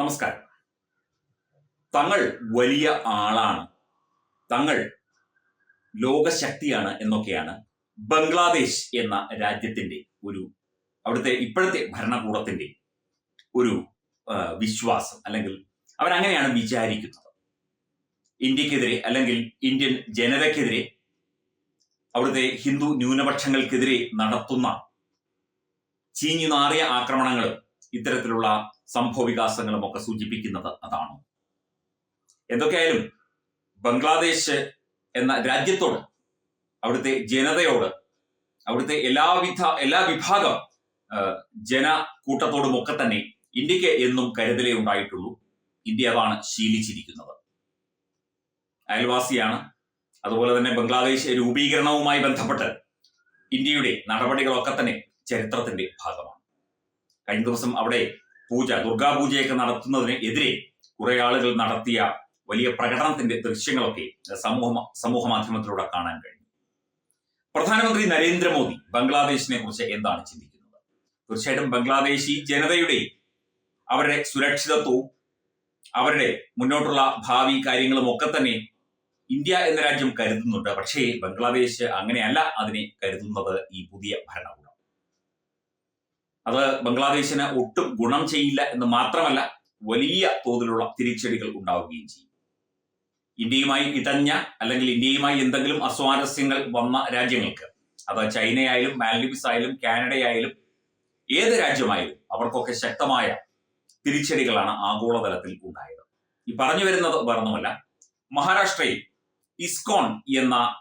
നമസ്കാരം. തങ്ങൾ വലിയ ആളാണ്. തങ്ങൾ ലോകശക്തിയാണ് എന്നൊക്കെയാണ് ബംഗ്ലാദേശ് എന്ന രാജ്യത്തിന്റെ ഒരു അവിടുത്തെ ഇപ്പോഴത്തെ ഭരണകൂടത്തിന്റെ ഒരു വിശ്വാസം. അല്ലെങ്കിൽ അവരങ്ങനെയാണ് വിചാരിക്കുന്നത്. ഇന്ത്യക്കെതിരെ അല്ലെങ്കിൽ ഇന്ത്യൻ ജനതയ്ക്കെതിരെ അവിടുത്തെ ഹിന്ദു ന്യൂനപക്ഷങ്ങൾക്കെതിരെ നടത്തുന്ന ചീഞ്ഞു നാറിയ ആക്രമണങ്ങളും ഇത്തരത്തിലുള്ള സംഭവ വികാസങ്ങളും ഒക്കെ സൂചിപ്പിക്കുന്നത് അതാണ്. എന്തൊക്കെയായാലും ബംഗ്ലാദേശ് എന്ന രാജ്യത്തോട് അവിടുത്തെ ജനതയോട് അവിടുത്തെ എല്ലാവിധ എല്ലാ വിഭാഗം ജന കൂട്ടത്തോടും ഒക്കെ തന്നെ ഇന്ത്യയ്ക്ക് എന്നും കരുതലേ ഉണ്ടായിട്ടുള്ളൂ. ഇന്ത്യ അതാണ് ശീലിച്ചിരിക്കുന്നത്. അയൽവാസിയാണ്. അതുപോലെ തന്നെ ബംഗ്ലാദേശ് രൂപീകരണവുമായി ബന്ധപ്പെട്ട് ഇന്ത്യയുടെ നടപടികളൊക്കെ തന്നെ ചരിത്രത്തിന്റെ ഭാഗമാണ്. കഴിഞ്ഞ ദിവസം അവിടെ പൂജ ദുർഗാപൂജയൊക്കെ നടത്തുന്നതിന് എതിരെ കുറെ ആളുകൾ നടത്തിയ വലിയ പ്രകടനത്തിന്റെ ദൃശ്യങ്ങളൊക്കെ സമൂഹ സമൂഹ മാധ്യമത്തിലൂടെ കാണാൻ കഴിഞ്ഞു. പ്രധാനമന്ത്രി നരേന്ദ്രമോദി ബംഗ്ലാദേശിനെ കുറിച്ച് എന്താണ് ചിന്തിക്കുന്നത്? തീർച്ചയായിട്ടും ബംഗ്ലാദേശി ജനതയുടെ അവരുടെ സുരക്ഷിതത്വവും അവരുടെ മുന്നോട്ടുള്ള ഭാവി കാര്യങ്ങളും ഒക്കെ തന്നെ ഇന്ത്യ എന്ന രാജ്യം കരുതുന്നുണ്ട്. പക്ഷേ ബംഗ്ലാദേശ് അങ്ങനെയല്ല അതിനെ കരുതുന്നത് ഈ പുതിയ ഭരണകൂടം. അത് ബംഗ്ലാദേശിന് ഒട്ടും ഗുണം ചെയ്യില്ല എന്ന് മാത്രമല്ല വലിയ തോതിലുള്ള തിരിച്ചടികൾ ഉണ്ടാവുകയും ചെയ്യും. ഇന്ത്യയുമായി ഇടഞ്ഞ അല്ലെങ്കിൽ ഇന്ത്യയുമായി എന്തെങ്കിലും അസ്വാരസ്യങ്ങൾ വന്ന രാജ്യങ്ങൾക്ക് അത് ചൈനയായാലും മാൽഡീവ്സ് ആയാലും കാനഡയായാലും ഏത് രാജ്യമായാലും അവർക്കൊക്കെ ശക്തമായ തിരിച്ചടികളാണ് ആഗോളതലത്തിൽ ഉണ്ടായത്. ഈ പറഞ്ഞു വരുന്നത് വേറൊന്നുമല്ല. മഹാരാഷ്ട്രയിൽ ഇസ്കോൺ എന്ന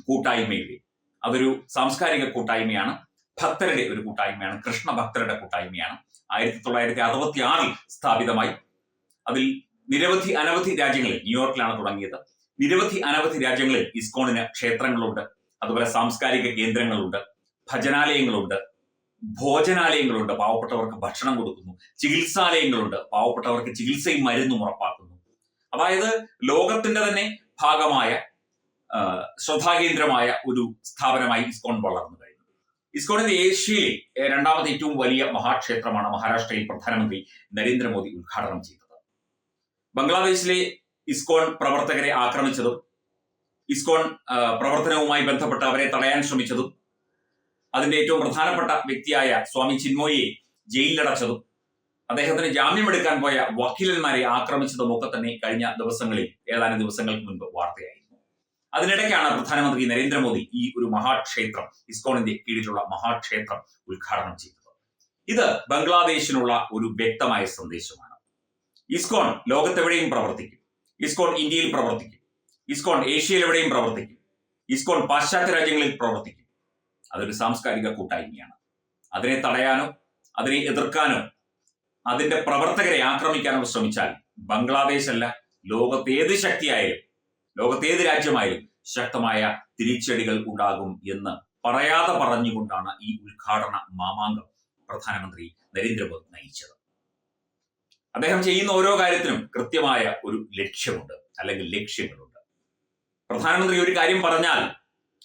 കൂട്ടായ്മയുടെ അതൊരു സാംസ്കാരിക കൂട്ടായ്മയാണ്. ഭക്തരുടെ ഒരു കൂട്ടായ്മയാണ് കൃഷ്ണഭക്തരുടെ കൂട്ടായ്മയാണ്. ആയിരത്തി തൊള്ളായിരത്തി അറുപത്തി ആറിൽ സ്ഥാപിതമായി. അതിൽ നിരവധി അനവധി രാജ്യങ്ങളിൽ ന്യൂയോർക്കിലാണ് തുടങ്ങിയത്. നിരവധി അനവധി രാജ്യങ്ങളിൽ ഇസ്കോണിന് ക്ഷേത്രങ്ങളുണ്ട്. അതുപോലെ സാംസ്കാരിക കേന്ദ്രങ്ങളുണ്ട്. ഭജനാലയങ്ങളുണ്ട്. ഭോജനാലയങ്ങളുണ്ട്. പാവപ്പെട്ടവർക്ക് ഭക്ഷണം കൊടുക്കുന്നു. ചികിത്സാലയങ്ങളുണ്ട്. പാവപ്പെട്ടവർക്ക് ചികിത്സയും മരുന്നും ഉറപ്പാക്കുന്നു. അതായത് ലോകത്തിന്റെ തന്നെ ഭാഗമായ ശ്രദ്ധാകേന്ദ്രമായ ഒരു സ്ഥാപനമായി ഇസ്കോൺ വളർന്നു ഇസ്കോണിന്റെ ഏഷ്യയിലെ രണ്ടാമത്തെ ഏറ്റവും വലിയ മഹാക്ഷേത്രമാണ് മഹാരാഷ്ട്രയിൽ പ്രധാനമന്ത്രി നരേന്ദ്രമോദി ഉദ്ഘാടനം ചെയ്തത്. ബംഗ്ലാദേശിലെ ഇസ്കോൺ പ്രവർത്തകരെ ആക്രമിച്ചതും ഇസ്കോൺ പ്രവർത്തനവുമായി ബന്ധപ്പെട്ട് അവരെ തടയാൻ ശ്രമിച്ചതും അതിന്റെ ഏറ്റവും പ്രധാനപ്പെട്ട വ്യക്തിയായ സ്വാമി ചിന്മോയെ ജയിലിലടച്ചതും അദ്ദേഹത്തിന് ജാമ്യമെടുക്കാൻ പോയ വക്കീലന്മാരെ ആക്രമിച്ചതും ഒക്കെ തന്നെ കഴിഞ്ഞ ദിവസങ്ങളിൽ ഏതാനും ദിവസങ്ങൾക്ക് മുൻപ് വാർത്തയായിരുന്നു അതിനിടയ്ക്കാണ് പ്രധാനമന്ത്രി നരേന്ദ്രമോദി ഈ ഒരു മഹാക്ഷേത്രം ഇസ്കോണിന്റെ കീഴിലുള്ള മഹാക്ഷേത്രം ഉദ്ഘാടനം ചെയ്തത്. ഇത് ബംഗ്ലാദേശിനുള്ള ഒരു വ്യക്തമായ സന്ദേശമാണ്. ഇസ്കോൺ ലോകത്തെവിടെയും പ്രവർത്തിക്കും. ഇസ്കോൺ ഇന്ത്യയിൽ പ്രവർത്തിക്കും. ഇസ്കോൺ ഏഷ്യയിലെവിടെയും പ്രവർത്തിക്കും. ഇസ്കോൺ പാശ്ചാത്യ രാജ്യങ്ങളിൽ പ്രവർത്തിക്കും. അതൊരു സാംസ്കാരിക കൂട്ടായ്മയാണ്. അതിനെ തടയാനോ അതിനെ എതിർക്കാനോ അതിന്റെ പ്രവർത്തകരെ ആക്രമിക്കാനോ ശ്രമിച്ചാൽ ബംഗ്ലാദേശ് അല്ല ലോകത്തേത് ശക്തിയായാലും ലോകത്തേത് രാജ്യമായാലും ശക്തമായ തിരിച്ചടികൾ ഉണ്ടാകും എന്ന് പറയാതെ പറഞ്ഞുകൊണ്ടാണ് ഈ ഉദ്ഘാടന മാമാങ്കം പ്രധാനമന്ത്രി നരേന്ദ്രമോദി നയിച്ചത്. അദ്ദേഹം ചെയ്യുന്ന ഓരോ കാര്യത്തിനും കൃത്യമായ ഒരു ലക്ഷ്യമുണ്ട് അല്ലെങ്കിൽ ലക്ഷ്യങ്ങളുണ്ട്. പ്രധാനമന്ത്രി ഒരു കാര്യം പറഞ്ഞാൽ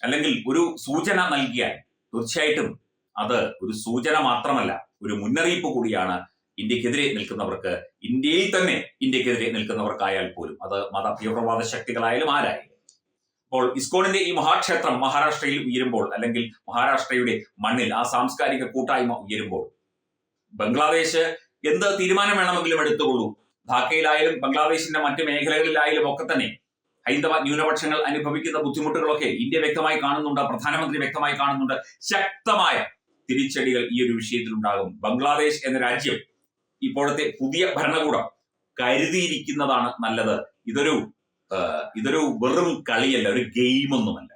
അല്ലെങ്കിൽ ഒരു സൂചന നൽകിയാൽ തീർച്ചയായിട്ടും അത് ഒരു സൂചന മാത്രമല്ല ഒരു മുന്നറിയിപ്പ് കൂടിയാണ് ഇന്ത്യക്കെതിരെ നിൽക്കുന്നവർക്ക് ഇന്ത്യയിൽ തന്നെ ഇന്ത്യക്കെതിരെ നിൽക്കുന്നവർക്കായാൽ പോലും അത് മത തീവ്രവാദ ശക്തികളായാലും ആരായാലും അപ്പോൾ ഇസ്കോണിന്റെ ഈ മഹാക്ഷേത്രം മഹാരാഷ്ട്രയിൽ ഉയരുമ്പോൾ അല്ലെങ്കിൽ മഹാരാഷ്ട്രയുടെ മണ്ണിൽ ആ സാംസ്കാരിക കൂട്ടായ്മ ഉയരുമ്പോൾ ബംഗ്ലാദേശ് എന്ത് തീരുമാനം വേണമെങ്കിലും എടുത്തുകൊള്ളൂ. ധാക്കയിലായാലും ബംഗ്ലാദേശിന്റെ മറ്റ് മേഖലകളിലായാലും ഒക്കെ തന്നെ ഹൈന്ദവ ന്യൂനപക്ഷങ്ങൾ അനുഭവിക്കുന്ന ബുദ്ധിമുട്ടുകളൊക്കെ ഇന്ത്യ വ്യക്തമായി കാണുന്നുണ്ട് പ്രധാനമന്ത്രി വ്യക്തമായി കാണുന്നുണ്ട്. ശക്തമായ തിരിച്ചടികൾ ഈ ഒരു വിഷയത്തിൽ ഉണ്ടാകും ബംഗ്ലാദേശ് എന്ന രാജ്യം ഇപ്പോഴത്തെ പുതിയ ഭരണകൂടം കരുതിയിരിക്കുന്നതാണ് നല്ലത്. ഇതൊരു ഇതൊരു വെറും കളിയല്ല ഒരു ഗെയിമൊന്നുമല്ല.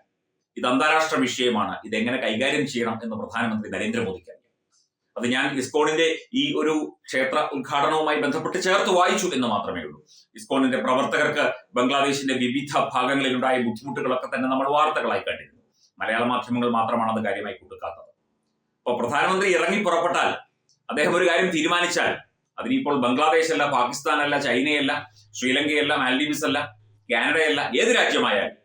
ഇത് അന്താരാഷ്ട്ര വിഷയമാണ്. ഇതെങ്ങനെ കൈകാര്യം ചെയ്യണം എന്ന് പ്രധാനമന്ത്രി നരേന്ദ്രമോദിക്ക് അറിയാം. അത് ഞാൻ ഇസ്കോണിന്റെ ഈ ഒരു ക്ഷേത്ര ഉദ്ഘാടനവുമായി ബന്ധപ്പെട്ട് ചേർത്ത് വായിച്ചു എന്ന് മാത്രമേ ഉള്ളൂ. ഇസ്കോണിന്റെ പ്രവർത്തകർക്ക് ബംഗ്ലാദേശിന്റെ വിവിധ ഭാഗങ്ങളിൽ ഉണ്ടായ ബുദ്ധിമുട്ടുകളൊക്കെ തന്നെ നമ്മൾ വാർത്തകളായി കണ്ടിരുന്നു. മലയാള മാധ്യമങ്ങൾ മാത്രമാണ് അത് കാര്യമായി കൊടുക്കാത്തത്. അപ്പൊ പ്രധാനമന്ത്രി ഇറങ്ങി പുറപ്പെട്ടാൽ അദ്ദേഹം ഒരു കാര്യം തീരുമാനിച്ചാൽ അതിനിപ്പോൾ ബംഗ്ലാദേശ് അല്ല പാകിസ്ഥാൻ അല്ല ചൈനയല്ല ശ്രീലങ്കയല്ല മാൽഡീവ്സ് അല്ല കാനഡയല്ല ഏത് രാജ്യമായാലും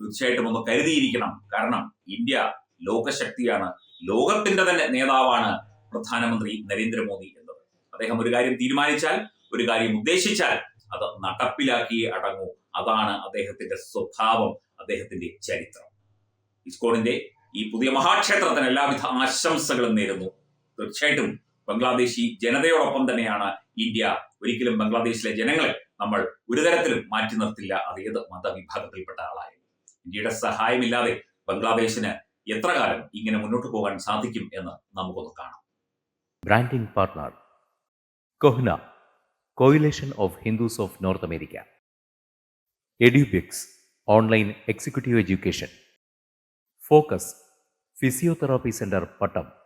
തീർച്ചയായിട്ടും ഒന്ന് കരുതിയിരിക്കണം. കാരണം ഇന്ത്യ ലോകശക്തിയാണ് ലോകത്തിന്റെ തന്നെ നേതാവാണ് പ്രധാനമന്ത്രി നരേന്ദ്രമോദി എന്നത്. അദ്ദേഹം ഒരു കാര്യം തീരുമാനിച്ചാൽ ഒരു കാര്യം ഉദ്ദേശിച്ചാൽ അത് നടപ്പിലാക്കി അടങ്ങൂ. അതാണ് അദ്ദേഹത്തിന്റെ സ്വഭാവം അദ്ദേഹത്തിന്റെ ചരിത്രം. ഇസ്കോണിന്റെ ഈ പുതിയ മഹാക്ഷേത്രത്തിന് എല്ലാവിധ ആശംസകളും നേരുന്നു. തീർച്ചയായിട്ടും ബംഗ്ലാദേശി ജനതയോടൊപ്പം തന്നെയാണ് ഇന്ത്യ. ഒരിക്കലും ബംഗ്ലാദേശിലെ ജനങ്ങളെ നമ്മൾ ഒരു തരത്തിലും മാറ്റി നിർത്തില്ല. അത് ഏത് മതവിഭാഗത്തിൽപ്പെട്ട ആളായാലും. ഇന്ത്യയുടെ സഹായമില്ലാതെ ബംഗ്ലാദേശിന് എത്ര കാലം ഇങ്ങനെ മുന്നോട്ട് പോകാൻ സാധിക്കും എന്ന് നമുക്കൊന്ന് കാണാം. Branding partner CoHNA coalition of Hindus of north America Edubix online executive education focus physiotherapy centre Hindus